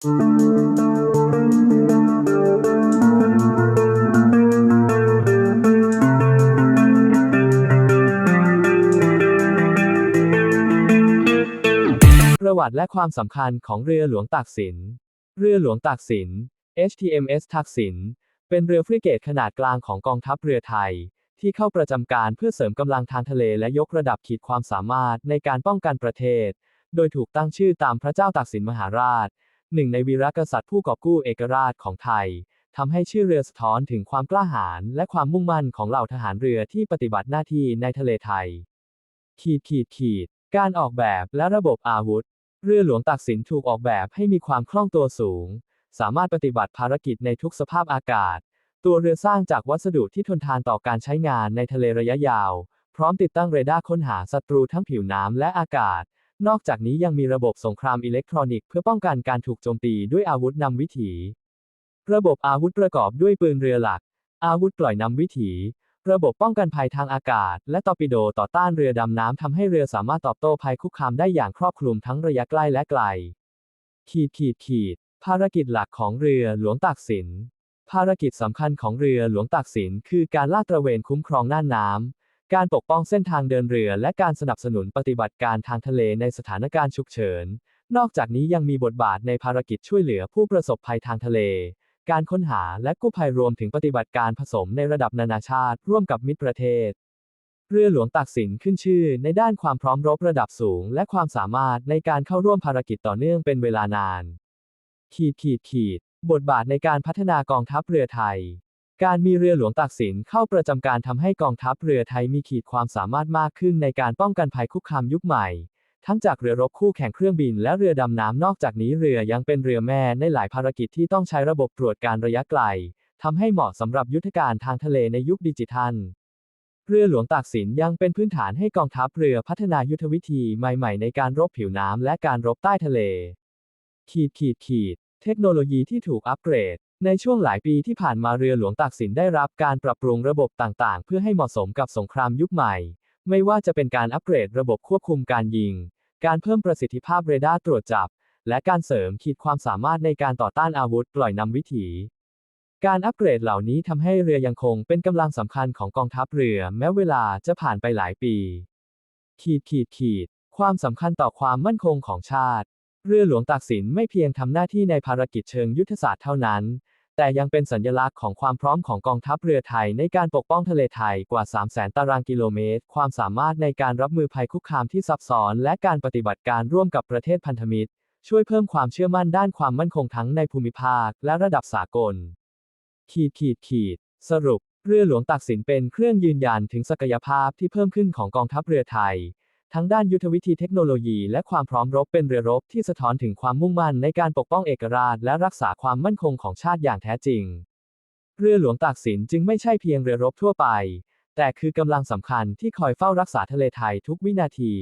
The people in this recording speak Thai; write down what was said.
ประวัติและความสำคัญของเรือหลวงตากสิน เรือหลวงตากสิน HTMS ทักษิณ เป็นเรือฟริเกตขนาดกลางของกองทัพเรือไทย ที่เข้าประจำการเพื่อเสริมกำลังทางทะเลและยกระดับขีดความสามารถในการป้องกันประเทศ โดยถูกตั้งชื่อตามพระเจ้าตากสินมหาราช หนึ่งในวีรกษัตริย์ผู้กอบกู้เอกราชของไทยทำให้ชื่อเรือสะท้อนถึงความกล้าหาญและความมุ่งมั่นของเหล่าทหารเรือที่ปฏิบัติหน้าที่ในทะเลไทย ขีดขีดขีด การออกแบบและระบบอาวุธ เรือหลวงตากสินถูกออกแบบให้มีความคล่องตัวสูง สามารถปฏิบัติภารกิจในทุกสภาพอากาศ ตัวเรือสร้างจากวัสดุที่ทนทานต่อการใช้งานในทะเลระยะยาว พร้อมติดตั้งเรดาร์ค้นหาศัตรูทั้งผิวน้ำและอากาศ นอกจากนี้ยังมีระบบสงครามอิเล็กทรอนิกส์เพื่อป้องกันการถูกโจมตีด้วยอาวุธนำวิถี ระบบอาวุธประกอบด้วยปืนเรือหลัก อาวุธปล่อยนำวิถี ระบบป้องกันภัยทางอากาศ และตอร์ปิโดต่อต้านเรือดำน้ำทำให้เรือสามารถตอบโต้ภัยคุกคามได้อย่างครอบคลุมทั้งระยะใกล้และไกล ขีดขีดขีด ภารกิจหลักของเรือหลวงตากสิน ภารกิจสำคัญของเรือหลวงตากสินคือการลาดตระเวนคุ้มครองน่านน้ำ การปกป้องเส้นทางเดินเรือ และการสนับสนุนปฏิบัติการทางทะเลในสถานการณ์ฉุกเฉิน นอกจากนี้ยังมีบทบาทในภารกิจช่วยเหลือผู้ประสบภัยทางทะเล การค้นหาและกู้ภัยรวมถึงปฏิบัติการผสมในระดับนานาชาติ ร่วมกับมิตรประเทศ เรือหลวงตากสินขึ้นชื่อ ในด้านความพร้อมรบระดับสูง และความสามารถในการเข้าร่วมภารกิจต่อเนื่องเป็นเวลานาน ขีดขีดขีด บทบาทในการพัฒนากองทัพเรือไทย การมีเรือหลวงตากสินเข้าประจำการทำให้กองทัพเรือไทยมีขีดความสามารถมากขึ้นในการป้องกันภัยคุกคามยุคใหม่ ทั้งจากเรือรบคู่แข่งเครื่องบินและเรือดำน้ำนอกจากนี้เรือยังเป็นเรือแม่ในหลายภารกิจที่ต้องใช้ระบบตรวจการระยะไกลทำให้เหมาะสำหรับยุทธการทางทะเลในยุคดิจิทัล เรือหลวงตากสินยังเป็นพื้นฐานให้กองทัพเรือพัฒนายุทธวิธีใหม่ ๆ ในการรบผิวน้ำและการรบใต้ทะเล ขีดขีดขีด เทคโนโลยีที่ถูกอัปเกรด ในช่วงหลายปีที่ผ่านมาเรือหลวงตากสินได้รับการปรับปรุงระบบต่างๆ เพื่อให้เหมาะสมกับสงครามยุคใหม่ ไม่ว่าจะเป็นการอัปเกรดระบบควบคุมการยิง การเพิ่มประสิทธิภาพเรดาร์ตรวจจับ และการเสริมขีดความสามารถในการต่อต้านอาวุธปล่อยนำวิถี การอัปเกรดเหล่านี้ทำให้เรือยังคงเป็นกำลังสำคัญของกองทัพเรือ แม้เวลาจะผ่านไปหลายปี ขีดขีดขีด ความสำคัญต่อความมั่นคงของชาติ เรือหลวงตากสินไม่เพียงทำหน้าที่ในภารกิจเชิงยุทธศาสตร์เท่านั้น แต่ยังเป็นสัญลักษณ์ของความพร้อมของกองทัพเรือไทยในการปกป้องทะเลไทยกว่า300,000ตารางกิโลเมตร ความสามารถในการรับมือภัยคุกคามที่ซับซ้อน และการปฏิบัติการร่วมกับประเทศพันธมิตร ช่วยเพิ่มความเชื่อมั่นด้านความมั่นคงทั้งในภูมิภาค และระดับสากล ขีดขีดขีด สรุป เรือหลวงตากสินเป็นเครื่องยืนยันถึงศักยภาพที่เพิ่มขึ้นของกองทัพเรือไทย ทั้งด้านยุทธวิธีเทคโนโลยีและความพร้อมรบเป็นเรือรบที่สะท้อนถึงความมุ่งมั่นในการปกป้องเอกราชและรักษาความมั่นคงของชาติอย่างแท้จริง เรือหลวงตากสินจึงไม่ใช่เพียงเรือรบทั่วไป แต่คือกำลังสำคัญที่คอยเฝ้ารักษาทะเลไทยทุกวินาที